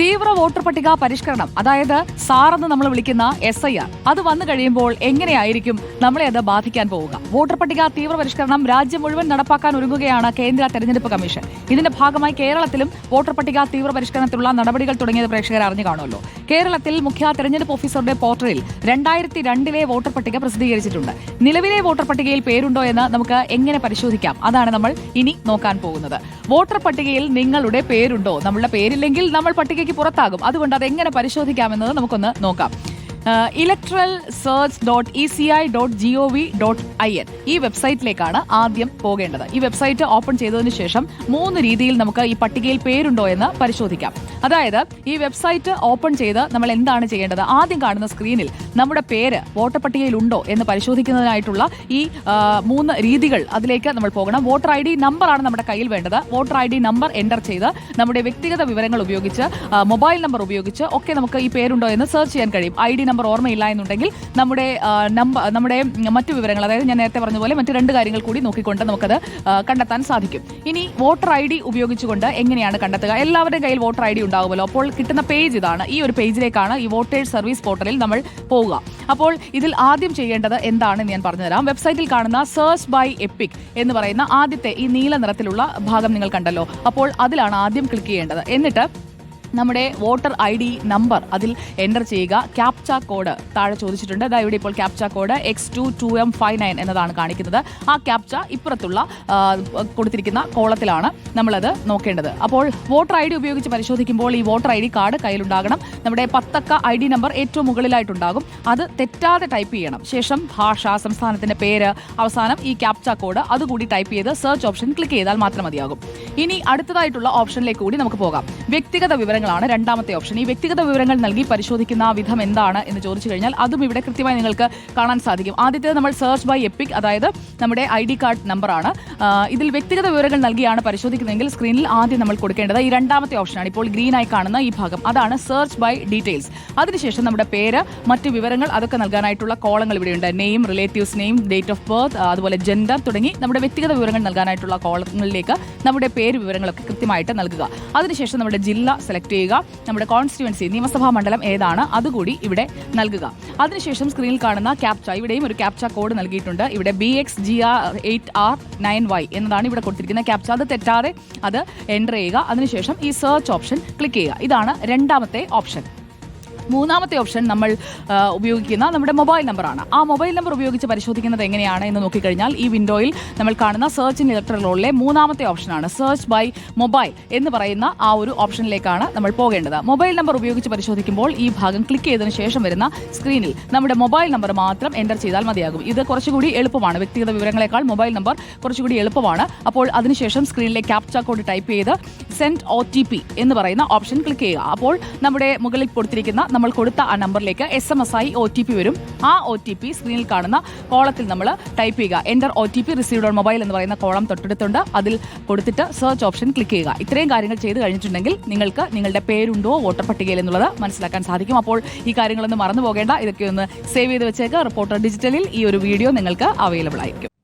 തീവ്ര വോട്ടർ പട്ടിക പരിഷ്കരണം അതായത് സാർ എന്ന് നമ്മൾ വിളിക്കുന്ന എസ് ഐ ആർ അത് വന്നു കഴിയുമ്പോൾ എങ്ങനെയായിരിക്കും നമ്മളെ അത് ബാധിക്കാൻ പോവുക? വോട്ടർ പട്ടിക തീവ്ര പരിഷ്കരണം രാജ്യം മുഴുവൻ നടപ്പാക്കാൻ ഒരുങ്ങുകയാണ് കേന്ദ്ര തെരഞ്ഞെടുപ്പ് കമ്മീഷൻ. ഇതിന്റെ ഭാഗമായി കേരളത്തിലും വോട്ടർ പട്ടിക തീവ്ര പരിഷ്കരണത്തിലുള്ള നടപടികൾ തുടങ്ങിയത് പ്രേക്ഷകർ അറിഞ്ഞു കാണുമല്ലോ. കേരളത്തിൽ മുഖ്യ തെരഞ്ഞെടുപ്പ് ഓഫീസറുടെ പോർട്ടലിൽ രണ്ടായിരത്തി രണ്ടിലെ വോട്ടർ പട്ടിക പ്രസിദ്ധീകരിച്ചിട്ടുണ്ട്. നിലവിലെ വോട്ടർ പട്ടികയിൽ പേരുണ്ടോ എന്ന് നമുക്ക് എങ്ങനെ പരിശോധിക്കാം? അതാണ് നമ്മൾ ഇനി നോക്കാൻ പോകുന്നത്. വോട്ടർ പട്ടികയിൽ നിങ്ങളുടെ പേരുണ്ടോ? നമ്മളുടെ പേരില്ലെങ്കിൽ നമ്മൾ പട്ടികയ്ക്ക് പുറത്താകും. അതുകൊണ്ട് അത് എങ്ങനെ പരിശോധിക്കാമെന്നത് നമുക്കൊന്ന് നോക്കാം. Electoral search dot E C I dot G O V dot I N ഈ വെബ്സൈറ്റിലേക്കാണ് ആദ്യം പോകേണ്ടത്. ഈ വെബ്സൈറ്റ് ഓപ്പൺ ചെയ്തതിനു ശേഷം മൂന്ന് രീതിയിൽ നമുക്ക് ഈ പട്ടികയിൽ പേരുണ്ടോ എന്ന് പരിശോധിക്കാം. അതായത് ഈ വെബ്സൈറ്റ് ഓപ്പൺ ചെയ്ത് നമ്മൾ എന്താണ് ചെയ്യേണ്ടത്? ആദ്യം കാണുന്ന സ്ക്രീനിൽ നമ്മുടെ പേര് വോട്ടർ പട്ടികയിൽ ഉണ്ടോ എന്ന് പരിശോധിക്കുന്നതിനായിട്ടുള്ള ഈ മൂന്ന് രീതികൾ അതിലേക്ക് നമ്മൾ പോകണം. വോട്ടർ ഐ ഡി നമ്പറാണ് നമ്മുടെ കയ്യിൽ വേണ്ടത്. Voter I D number enter ചെയ്ത് നമ്മുടെ വ്യക്തിഗത വിവരങ്ങൾ ഉപയോഗിച്ച് മൊബൈൽ നമ്പർ ഉപയോഗിച്ച് ഒക്കെ നമുക്ക് ഈ പേരുണ്ടോ എന്ന് സെർച്ച് ചെയ്യാൻ കഴിയും. ഐ ഡി നമ്പർ ഓർമ്മയില്ല എന്നുണ്ടെങ്കിൽ നമ്മുടെ നമ്പർ നമ്മുടെ മറ്റു വിവരങ്ങൾ അതായത് ഞാൻ നേരത്തെ പറഞ്ഞ പോലെ മറ്റു രണ്ട് കാര്യങ്ങൾ കൂടി നോക്കിക്കൊണ്ട് നമുക്കത് കണ്ടെത്താൻ സാധിക്കും. ഇനി വോട്ടർ ഐ ഡി ഉപയോഗിച്ചുകൊണ്ട് എങ്ങനെയാണ് കണ്ടെത്തുക? എല്ലാവരുടെ കയ്യിൽ വോട്ടർ ഐ ഡി ഉണ്ടാകുമല്ലോ അപ്പോൾ കിട്ടുന്ന പേജ് ഇതാണ്. ഈ ഒരു പേജിലേക്കാണ് ഈ വോട്ടേഴ്സ് സർവീസ് പോർട്ടലിൽ നമ്മൾ പോവുക. അപ്പോൾ ഇതിൽ ആദ്യം ചെയ്യേണ്ടത് എന്താണെന്ന് ഞാൻ പറഞ്ഞുതരാം. വെബ്സൈറ്റിൽ കാണുന്ന സെർച്ച് ബൈ എപ്പിക് എന്ന് പറയുന്ന ആദ്യത്തെ ഈ നീല നിറത്തിലുള്ള ഭാഗം നിങ്ങൾ കണ്ടല്ലോ. അപ്പോൾ അതിലാണ് ആദ്യം ക്ലിക്ക് ചെയ്യേണ്ടത്. എന്നിട്ട് നമ്മുടെ വോട്ടർ ഐ ഡി നമ്പർ അതിൽ എന്റർ ചെയ്യുക. ക്യാപ്ച കോഡ് താഴെ ചോദിച്ചിട്ടുണ്ട്. അതായത് ഇവിടെ ഇപ്പോൾ captcha code X two two M five nine എന്നതാണ് കാണിക്കുന്നത്. ആ ക്യാപ്ച ഇപ്പുറത്തുള്ള കൊടുത്തിരിക്കുന്ന കോളത്തിലാണ് നമ്മളത് നോക്കേണ്ടത്. അപ്പോൾ വോട്ടർ ഐ ഡി ഉപയോഗിച്ച് പരിശോധിക്കുമ്പോൾ ഈ വോട്ടർ ഐ ഡി കാർഡ് കയ്യിലുണ്ടാകണം. നമ്മുടെ പത്തക്ക ഐ ഡി നമ്പർ ഏറ്റവും മുകളിലായിട്ടുണ്ടാകും. അത് തെറ്റാതെ ടൈപ്പ് ചെയ്യണം. ശേഷം ഭാഷ സംസ്ഥാനത്തിന്റെ പേര് അവസാനം ഈ ക്യാപ്ച കോഡ് അതുകൂടി ടൈപ്പ് ചെയ്ത് സെർച്ച് ഓപ്ഷൻ ക്ലിക്ക് ചെയ്താൽ മാത്രം മതിയാകും. ഇനി അടുത്തതായിട്ടുള്ള ഓപ്ഷനിലേക്ക് കൂടി നമുക്ക് പോകാം. വ്യക്തിഗത വിവരങ്ങളാണ് രണ്ടാമത്തെ ഓപ്ഷൻ. ഈ വ്യക്തിഗത വിവരങ്ങൾ നൽകി പരിശോധിക്കുന്ന വിധം എന്താണ് എന്ന് ചോദിച്ചു കഴിഞ്ഞാൽ അതും ഇവിടെ കൃത്യമായി നിങ്ങൾക്ക് കാണാൻ സാധിക്കും. ആദ്യത്തെ നമ്മൾ സെർച്ച് ബൈ എപ്പിക് അതായത് നമ്മുടെ ഐ ഡി കാർഡ് നമ്പറാണ് ഇതിൽ വ്യക്തിഗത വിവരങ്ങൾ നൽകിയാണ് പരിശോധിക്കുന്നതെങ്കിൽ സ്ക്രീനിൽ ആദ്യം നമ്മൾ കൊടുക്കേണ്ടത് ഈ രണ്ടാമത്തെ ഓപ്ഷനാണ് ഇപ്പോൾ ഗ്രീനായി കാണുന്ന ഈ ഭാഗം. അതാണ് സെർച്ച് ബൈ ഡീറ്റെയിൽസ് അതിനുശേഷം നമ്മുടെ പേര് മറ്റ് വിവരങ്ങൾ അതൊക്കെ നൽകാനായിട്ടുള്ള കോളങ്ങൾ ഇവിടെയുണ്ട്. Name relatives name date of birth അതുപോലെ ജെൻഡർ തുടങ്ങി നമ്മുടെ വ്യക്തിഗത വിവരങ്ങൾ നൽകാനായിട്ടുള്ള കോളങ്ങളിലേക്ക് നമ്മുടെ പേര് വിവരങ്ങളൊക്കെ കൃത്യമായിട്ട് നൽകുക. അതിനുശേഷം നമ്മുടെ ജില്ല സെലക്ട് ചെയ്യുക. നമ്മുടെ കോൺസ്റ്റിറ്റ്യുവൻസി നിയമസഭാ മണ്ഡലം ഏതാണ്? അതുകൂടി ഇവിടെ നൽകുക. അതിനുശേഷം സ്ക്രീനിൽ കാണുന്ന ക്യാപ്ച ഇവിടെയും ഒരു ക്യാപ്ച കോഡ് നൽകിയിട്ടുണ്ട്. ഇവിടെ B X G R eight R nine Y എന്നതാണ് ഇവിടെ കൊടുത്തിരിക്കുന്ന ക്യാപ്ച അത് തെറ്റാതെ അത് എന്റർ ചെയ്യുക. അതിനുശേഷം ഈ സെർച്ച് ഓപ്ഷൻ ക്ലിക്ക് ചെയ്യുക. ഇതാണ് രണ്ടാമത്തെ ഓപ്ഷൻ മൂന്നാമത്തെ ഓപ്ഷൻ നമ്മൾ ഉപയോഗിക്കുന്ന നമ്മുടെ മൊബൈൽ നമ്പറാണ്. ആ മൊബൈൽ നമ്പർ ഉപയോഗിച്ച് പരിശോധിക്കുന്നത് എങ്ങനെയാണ് എന്ന് നോക്കിക്കഴിഞ്ഞാൽ ഈ വിൻഡോയിൽ നമ്മൾ കാണുന്ന സെർച്ച് ഇൻ ഇലക്ട്രൽ റോളിലെ മൂന്നാമത്തെ ഓപ്ഷനാണ് സെർച്ച് ബൈ മൊബൈൽ എന്ന് പറയുന്ന ആ ഒരു ഓപ്ഷനിലേക്കാണ് നമ്മൾ പോകേണ്ടത്. മൊബൈൽ നമ്പർ ഉപയോഗിച്ച് പരിശോധിക്കുമ്പോൾ ഈ ഭാഗം ക്ലിക്ക് ചെയ്തതിനു ശേഷം വരുന്ന സ്ക്രീനിൽ നമ്മുടെ മൊബൈൽ നമ്പർ മാത്രം എന്റർ ചെയ്താൽ മതിയാകും. ഇത് കുറച്ചുകൂടി എളുപ്പമാണ്. വ്യക്തിഗത വിവരങ്ങളെക്കാൾ മൊബൈൽ നമ്പർ കുറച്ചുകൂടി എളുപ്പമാണ്. അപ്പോൾ അതിനുശേഷം സ്ക്രീനിലെ ക്യാപ്ച കോഡ് ടൈപ്പ് ചെയ്ത് സെൻഡ് ഒ ടി പി എന്ന് പറയുന്ന ഓപ്ഷൻ ക്ലിക്ക് ചെയ്യുക. അപ്പോൾ നമ്മുടെ മുകളിൽ കൊടുത്തിരിക്കുന്ന നമ്മൾ കൊടുത്ത ആ നമ്പറിലേക്ക് എസ് എം എസ് ആയി ഒ ടി പി വരും. ആ ഒ ടി പി സ്ക്രീനിൽ കാണുന്ന കോളത്തിൽ നമ്മൾ ടൈപ്പ് ചെയ്യുക. Enter O T P received on mobile എന്ന് പറയുന്ന കോളം തൊട്ടടുത്തുണ്ട്. അതിൽ കൊടുത്തിട്ട് സെർച്ച് ഓപ്ഷൻ ക്ലിക്ക് ചെയ്യുക. ഇത്രയും കാര്യങ്ങൾ ചെയ്ത് കഴിഞ്ഞിട്ടുണ്ടെങ്കിൽ നിങ്ങൾക്ക് നിങ്ങളുടെ പേരുണ്ടോ വോട്ടർ പട്ടികയിൽ എന്നുള്ളത് മനസ്സിലാക്കാൻ സാധിക്കും. അപ്പോൾ ഈ കാര്യങ്ങളൊന്നും മറന്നു പോകേണ്ട. ഇതൊക്കെ ഒന്ന് സേവ് ചെയ്ത് വെച്ചേക്കുക റിപ്പോർട്ടർ ഡിജിറ്റലിൽ ഈ ഒരു വീഡിയോ നിങ്ങൾക്ക് അവൈലബിൾ ആയിരിക്കും.